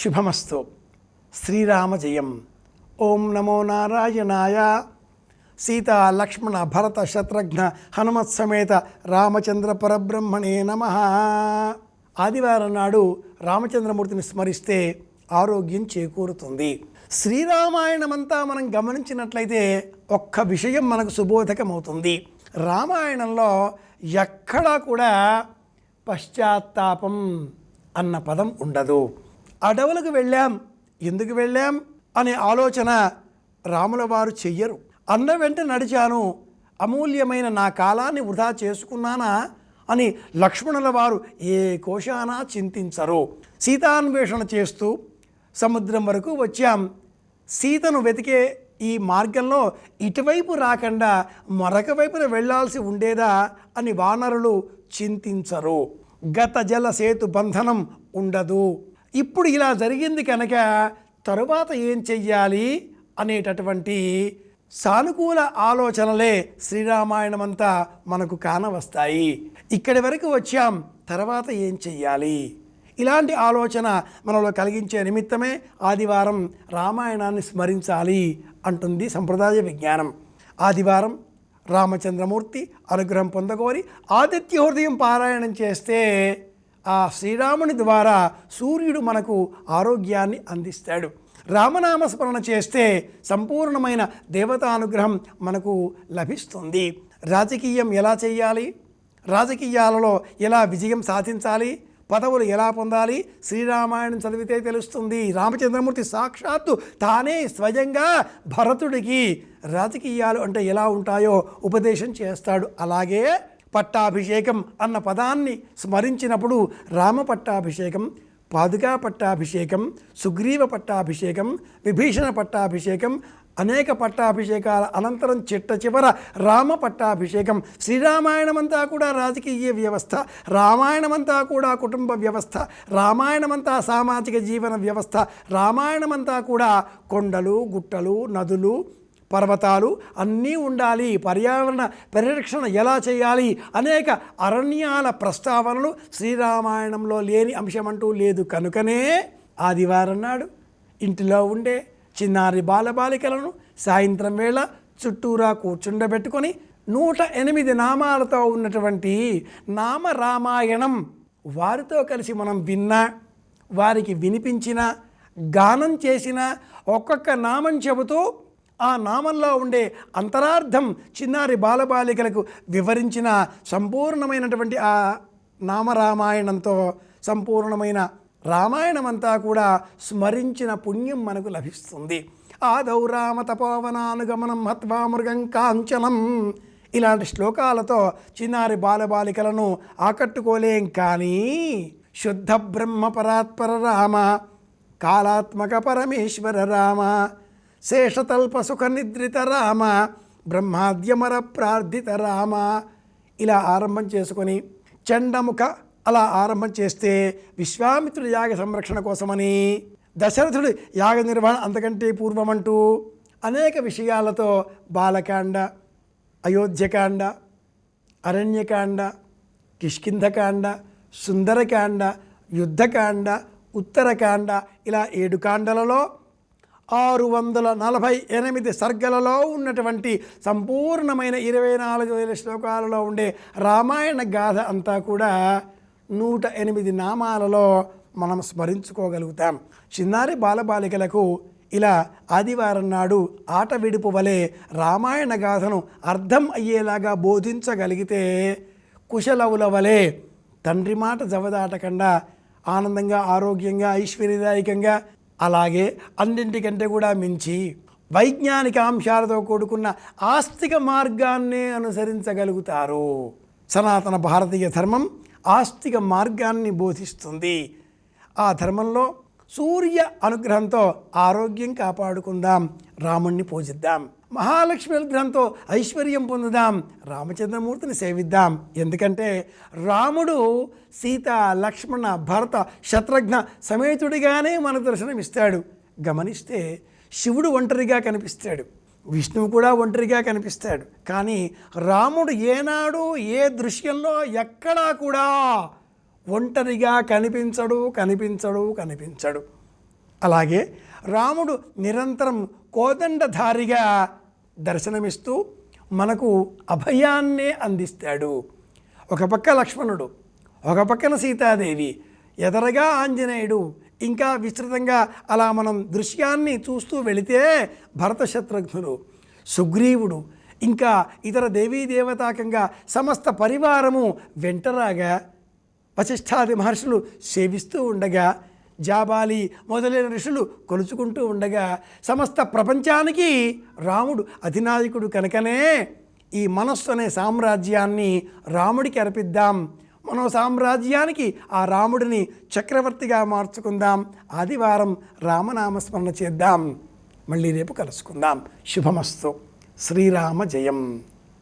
శుభమస్తు శ్రీరామ జయం ఓం నమో నారాయణాయ సీతా లక్ష్మణ భరత శత్రుఘ్న హనుమత్ సమేత రామచంద్ర పరబ్రహ్మణే నమ ఆదివారం నాడు రామచంద్రమూర్తిని స్మరిస్తే ఆరోగ్యం చేకూరుతుంది. శ్రీరామాయణమంతా మనం గమనించినట్లయితే ఒక్క విషయం మనకు సుబోధకమవుతుంది. రామాయణంలో ఎక్కడా కూడా పశ్చాత్తాపం అన్న పదం ఉండదు. అడవులకు వెళ్ళాం. ఎందుకు వెళ్ళాం? అనే ఆలోచన రాముల వారు చెయ్యరు. అన్న వెంట నడిచాను. అమూల్యమైన నా కాలాన్ని వృధా చేసుకున్నానా? అని లక్ష్మణుల వారు ఏ కోశానా చింతించరు. సీతాన్వేషణ చేస్తూ సముద్రం వరకు వచ్చాం. సీతను వెతికే ఈ మార్గంలో ఇటువైపు రాకుండా మరొక వైపున వెళ్ళాల్సి ఉండేదా? అని వానరులు చింతించరు. గత జల సేతు బంధనం ఉండదు. ఇప్పుడు ఇలా జరిగింది కనుక తరువాత ఏం చెయ్యాలి అనేటటువంటి సానుకూల ఆలోచనలే శ్రీరామాయణమంతా మనకు కానవస్తాయి. ఇక్కడి వరకు వచ్చాం తర్వాత ఏం చెయ్యాలి? ఇలాంటి ఆలోచన మనలో కలిగించే నిమిత్తమే ఆదివారం రామాయణాన్ని స్మరించాలి అంటుంది సంప్రదాయ విజ్ఞానం. ఆదివారం రామచంద్రమూర్తి అనుగ్రహం పొందగోరి ఆదిత్య హృదయం పారాయణం చేస్తే ఆ శ్రీరాముని ద్వారా సూర్యుడు మనకు ఆరోగ్యాన్ని అందిస్తాడు. రామనామ స్మరణ చేస్తే సంపూర్ణమైన దేవతానుగ్రహం మనకు లభిస్తుంది. రాజకీయం ఎలా చేయాలి? రాజకీయాలలో ఎలా విజయం సాధించాలి? పదవులు ఎలా పొందాలి? శ్రీరామాయణం చదివితే తెలుస్తుంది. రామచంద్రమూర్తి సాక్షాత్తు తానే స్వయంగా భరతుడికి రాజకీయాలు అంటే ఎలా ఉంటాయో ఉపదేశం చేస్తాడు. అలాగే పట్టాభిషేకం అన్న పదాన్ని స్మరించినప్పుడు రామ పట్టాభిషేకం పాదుకా పట్టాభిషేకం సుగ్రీవ పట్టాభిషేకం విభీషణ పట్టాభిషేకం అనేక పట్టాభిషేకాల అనంతరం చిట్ట చివర రామ పట్టాభిషేకం. శ్రీరామాయణమంతా కూడా రాజకీయ వ్యవస్థ రామాయణమంతా కూడా కుటుంబ వ్యవస్థ రామాయణమంతా సామాజిక జీవన వ్యవస్థ రామాయణమంతా కూడా కొండలు గుట్టలు నదులు పర్వతాలు అన్నీ ఉండాలి. పర్యావరణ పరిరక్షణ ఎలా చేయాలి? అనేక అరణ్యాల ప్రస్తావనలు శ్రీరామాయణంలో లేని అంశమంటూ లేదు. కనుకనే ఆదివారం నాడు ఇంటిలో ఉండే చిన్నారి బాలబాలికలను సాయంత్రం వేళ చుట్టూరా కూర్చుండబెట్టుకొని నూట ఎనిమిది నామాలతో ఉన్నటువంటి నామ రామాయణం వారితో కలిసి మనం విన్నా వారికి వినిపించిన గానం చేసిన ఒక్కొక్క నామం చెబుతూ ఆ నామంలో ఉండే అంతరార్థం చిన్నారి బాలబాలికలకు వివరించిన సంపూర్ణమైనటువంటి ఆ నామరామాయణంతో సంపూర్ణమైన రామాయణమంతా కూడా స్మరించిన పుణ్యం మనకు లభిస్తుంది. ఆదౌ రామ తపోవనానుగమనం హత్వా మృగం కాంచనం. ఇలాంటి శ్లోకాలతో చిన్నారి బాలబాలికలను ఆకట్టుకోలేం కానీ శుద్ధ బ్రహ్మ పరాత్పర రామ కాలాత్మక పరమేశ్వర రామ శేషతల్ప సుఖ నిద్రిత రామ బ్రహ్మాద్యమర ప్రార్థిత రామ ఇలా ఆరంభం చేసుకొని చండముఖ అలా ఆరంభం చేస్తే విశ్వామిత్రుడి యాగ సంరక్షణ కోసమని దశరథుడి యాగ నిర్వహణ అంతకంటే పూర్వమంటూ అనేక విషయాలతో బాలకాండ అయోధ్యకాండ అరణ్యకాండ కిష్కింధకాండ సుందరకాండ యుద్ధకాండ ఉత్తరకాండ ఇలా ఏడు కాండలలో ఆరు వందల నలభై ఎనిమిది సర్గలలో ఉన్నటువంటి సంపూర్ణమైన ఇరవై నాలుగు వేల శ్లోకాలలో ఉండే రామాయణ గాథ అంతా కూడా నూట ఎనిమిది నామాలలో మనం స్మరించుకోగలుగుతాం. చిన్నారి బాలబాలికలకు ఇలా ఆదివారం నాడు ఆట విడుపు వలె రామాయణ గాథను అర్థం అయ్యేలాగా బోధించగలిగితే కుశలవుల వలె తండ్రి మాట జవదాటకుండా ఆనందంగా ఆరోగ్యంగా ఐశ్వర్యదాయకంగా అలాగే అన్నింటికంటే కూడా మించి వైజ్ఞానిక అంశాలతో కూడుకున్న ఆస్తిక మార్గాన్నే అనుసరించగలుగుతారు. సనాతన భారతీయ ధర్మం ఆస్తిక మార్గాన్ని బోధిస్తుంది. ఆ ధర్మంలో సూర్య అనుగ్రహంతో ఆరోగ్యం కాపాడుకుందాం రాముణ్ణి పూజిద్దాం మహాలక్ష్మి అనుగ్రహంతో ఐశ్వర్యం పొందుదాం రామచంద్రమూర్తిని సేవిద్దాం. ఎందుకంటే రాముడు సీత లక్ష్మణ భరత శత్రుఘ్న సమేతుడిగానే మన దర్శనం ఇస్తాడు గమనిస్తే శివుడు ఒంటరిగా కనిపిస్తాడు విష్ణువు కూడా ఒంటరిగా కనిపిస్తాడు. కానీ రాముడు ఏనాడు ఏ దృశ్యంలో ఎక్కడా కూడా ఒంటరిగా కనిపించడు కనిపించడు కనిపించడు. అలాగే రాముడు నిరంతరం కోదండధారిగా దర్శనమిస్తూ మనకు అభయాన్నే అందిస్తాడు. ఒక పక్క లక్ష్మణుడు ఒక పక్కన సీతాదేవి ఎదరగా ఆంజనేయుడు ఇంకా విస్తృతంగా అలా మనం దృశ్యాన్ని చూస్తూ వెళితే భరత శత్రుఘ్నుడు సుగ్రీవుడు ఇంకా ఇతర దేవీ దేవతాకంగా సమస్త పరివారము వెంటరాగా వశిష్ఠాది మహర్షులు సేవిస్తూ ఉండగా జాబాలి మొదలైన ఋషులు కొలుచుకుంటూ ఉండగా సమస్త ప్రపంచానికి రాముడు అధినాయకుడు కనుకనే ఈ మనస్సు అనే సామ్రాజ్యాన్ని రాముడికి అర్పిద్దాం. మన సామ్రాజ్యానికి ఆ రాముడిని చక్రవర్తిగా మార్చుకుందాం. ఆదివారం రామనామస్మరణ చేద్దాం. మళ్ళీ రేపు కలుసుకుందాం. శుభమస్తు. శ్రీరామ జయం.